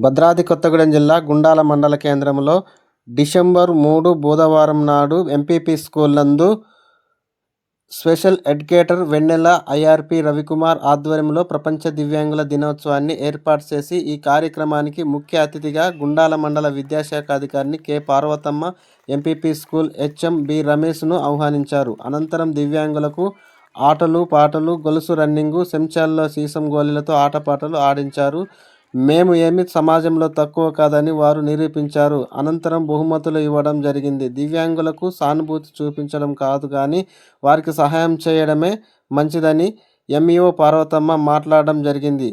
భద్రాద్రి కొత్తగూడెం జిల్లా గుండాల మండల కేంద్రంలో డిసెంబర్ మూడు బుధవారం నాడు ఎంపీపీ స్కూల్ నందు special educator Vennela IRP Ravikumar ఆధ్వర్యంలో ప్రపంచ దివ్యాంగుల దినోత్సవాన్ని ఏర్పాటు చేసి ఈ కార్యక్రమానికి ముఖ్య అతిథిగా గుండాల మండల విద్యాశాఖ అధికారిని K. Parvathamma MPP school HM B. రమేష్ను ఆహ్వానించారు. అనంతరం దివ్యాంగులకు ఆటలు పాటలు గొలుసు రన్నింగు చెంచాల్లో సీసం గోళీలతో ఆటపాటలు ఆడించారు. మేము ఏమి సమాజంలో తక్కువ కాదని వారు నిరూపించారు. అనంతరం బహుమతులు ఇవ్వడం జరిగింది. దివ్యాంగులకు సానుభూతి చూపించడం కాదు కానీ వారికి సహాయం చేయడమే మంచిదని ఎంఈఓ పార్వతమ్మ మాట్లాడడం జరిగింది.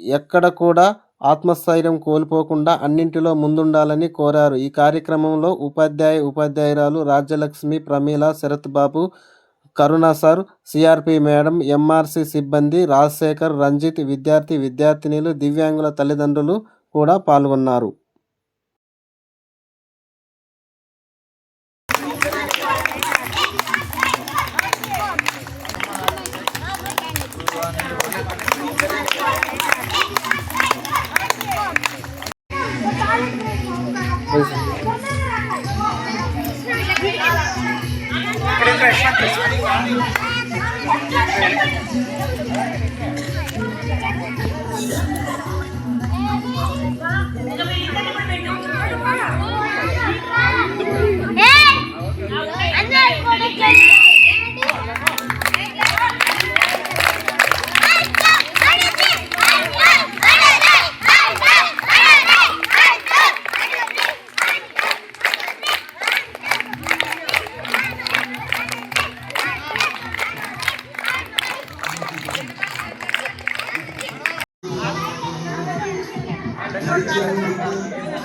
ఎక్కడ కూడా ఆత్మస్థైర్యం కోల్పోకుండా అన్నింటిలో ముందుండాలని కోరారు. ఈ కార్యక్రమంలో ఉపాధ్యాయ ఉపాధ్యాయురాలు Rajyalakshmi Pramila Sarath Babu Karuna sir CRP madam MRC సిబ్బంది రాజశేఖర్ రంజిత్ విద్యార్థి విద్యార్థినిలు దివ్యాంగుల తల్లిదండ్రులు కూడా పాల్గొన్నారు. Vai, vai, vai.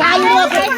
మళ్ళీరా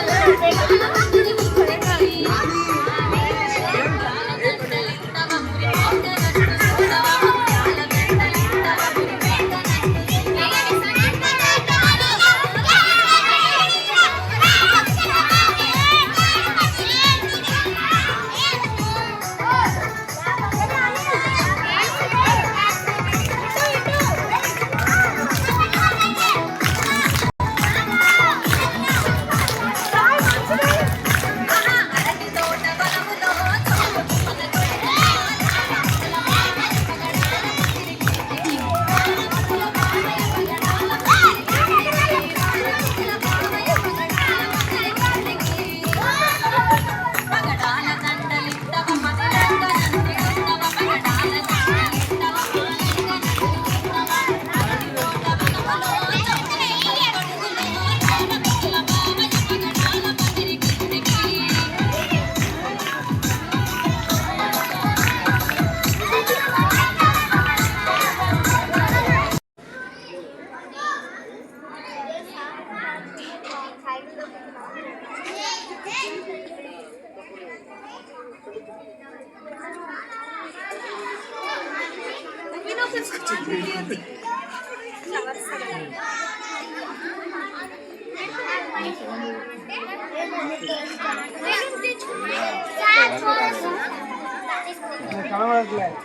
కనబడట్లేదు.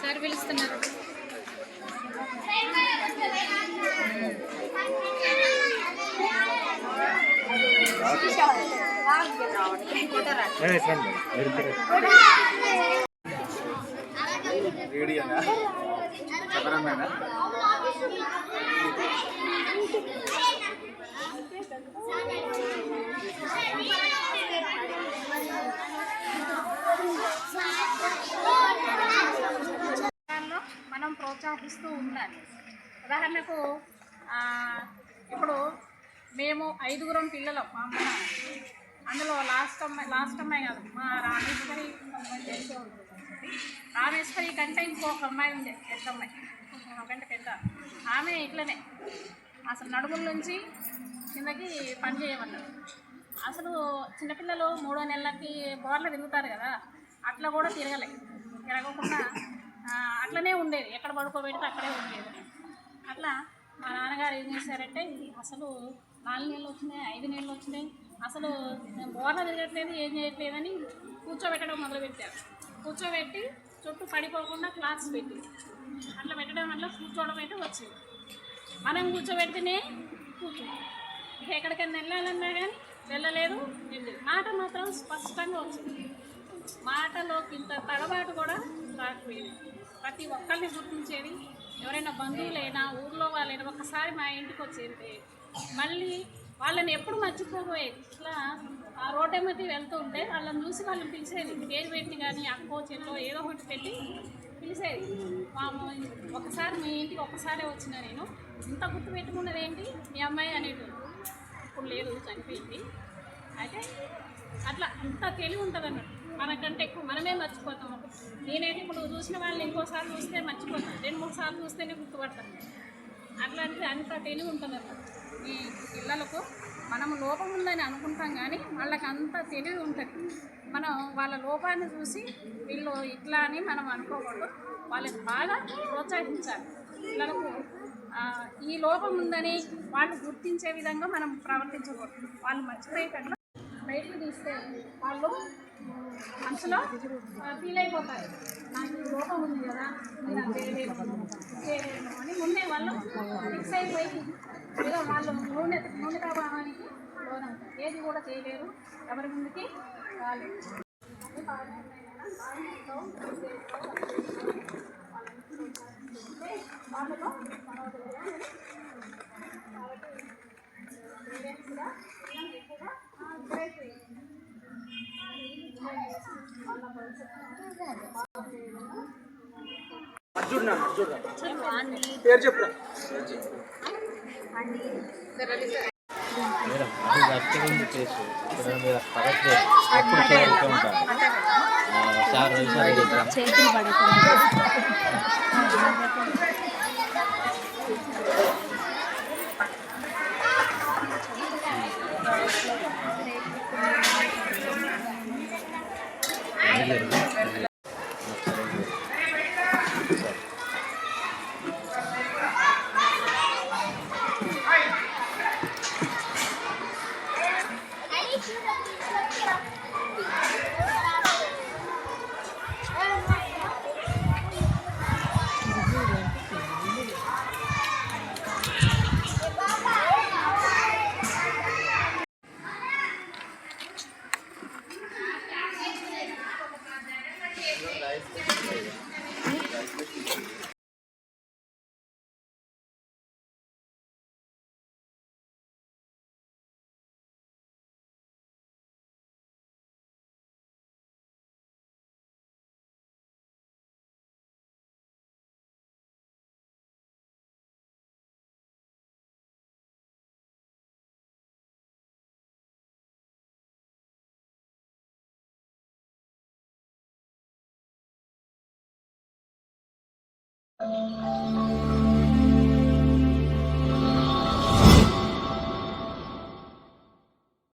సార్ పిలుస్తున్నారు. మనం ప్రోత్సహిస్తూ ఉండాలి. ఉదాహరణకు ఇప్పుడు మేము ఐదుగురం పిల్లలం మా అమ్మ. అందులో లాస్ట్ అమ్మాయి లాస్ట్ అమ్మాయి కాదు మా రామేశ్వరి తెలిసే రామేశ్వరి కంటే ఇంకొక అమ్మాయి ఉంది పెద్ద అమ్మాయి. కంటే పెద్ద. ఆమె ఇట్లనే. అసలు నడుముల నుంచి కిందకి పని చేయమన్నారు అసలు చిన్నపిల్లలు మూడో నెలలకి బోర్లు తిరుగుతారు కదా అట్లా కూడా తిరగలే. తిరగకుండా అట్లనే ఉండేది. ఎక్కడ పడుకోబెడితే అక్కడే ఉండేది. అట్లా మా నాన్నగారు ఏం చేశారంటే అసలు నాలుగు నెలలు వచ్చినాయి ఐదు నెలలు వచ్చినాయి. అసలు బోర్ల తిరగట్లేదు ఏం చేయట్లేదని కూర్చోబెట్టడం మొదలుపెట్టారు. కూర్చోబెట్టి చుట్టూ పడిపోకుండా క్లాస్ పెట్టి అట్లా పెట్టడం వల్ల కూర్చోవడం అయితే వచ్చింది. మనం కూర్చోబెడితేనే కూర్చో. ఇక ఎక్కడికైనా వెళ్ళాలన్నా కానీ వెళ్ళలేదు వెళ్ళలేదు. మాట మాత్రం స్పష్టంగా వచ్చింది. మాటలో ఇంత తడబాటు కూడా రాకపోయింది. ప్రతి ఒక్కరిని గుర్తించేది ఎవరైనా బంధువులైనా ఊర్లో వాళ్ళైనా ఒక్కసారి మా ఇంటికి వచ్చేది మళ్ళీ వాళ్ళని ఎప్పుడు మర్చిపోబోయేది ఇట్లా ఆ రోడ్డు ఏమైతే వెళ్తూ ఉంటే వాళ్ళని చూసి వాళ్ళని పిలిచేది. పేరు పెట్టి కానీ అక్కో చెల్లో ఏదో ఒకటి పెట్టి పిలిచేది. మా ఒకసారి మీ ఇంటికి ఒక్కసారే వచ్చిన నేను. ఇంత గుర్తు పెట్టుకున్నది ఏంటి? మీ అమ్మాయి అనేటి ఇప్పుడు లేదు చనిపోయింది. అయితే అట్లా అంత తెలివి ఉంటుంది అన్నట్టు మనకంటే ఎక్కువ మనమే మర్చిపోతాం నేనైతే ఇప్పుడు చూసిన వాళ్ళని ఇంకోసారి చూస్తే మర్చిపోతాను. రెండు మూడు సార్లు చూస్తేనే గుర్తుపడతాను. అట్లాంటిది అంత తెలివి ఉంటుంది అన్నమాట ఈ పిల్లలకు మనం లోపం ఉందని అనుకుంటాం కానీ వాళ్ళకి అంత తెలివి ఉంటుంది. మనం వాళ్ళ లోపాన్ని చూసి వీళ్ళు ఇట్లా అని మనం అనుకోకూడదు. వాళ్ళని బాగా ప్రోత్సహించాలి. పిల్లలకు ఈ లోపం ఉందని వాళ్ళు గుర్తించే విధంగా మనం ప్రవర్తించకూడదు. వాళ్ళు మర్చిపోయేటట్లు బయటకు తీస్తే వాళ్ళు మనసులో ఫీల్ అయిపోతారు నాకు లోపం ఉంది కదా నేను అది చేయలేను చేయలేను అని ముందే వాళ్ళు ఫిక్స్ అయిపోయి ఏదో వాళ్ళు నూనె నూనె ప్రభావానికి లోనవుతారు. ఏది కూడా చేయలేరు. ఎవరి ముందుకి వాళ్ళు వాళ్ళలో పేరు చెప్పురా. మేడం అది వర్కింగ్ ప్లేస్ ఇక్కడ మీద పడట్లేదు ఎప్పుడు ఉంటాను ఆ, సార్ వైశాలి ചാനലായിരുന്നു దగ్గర ఆ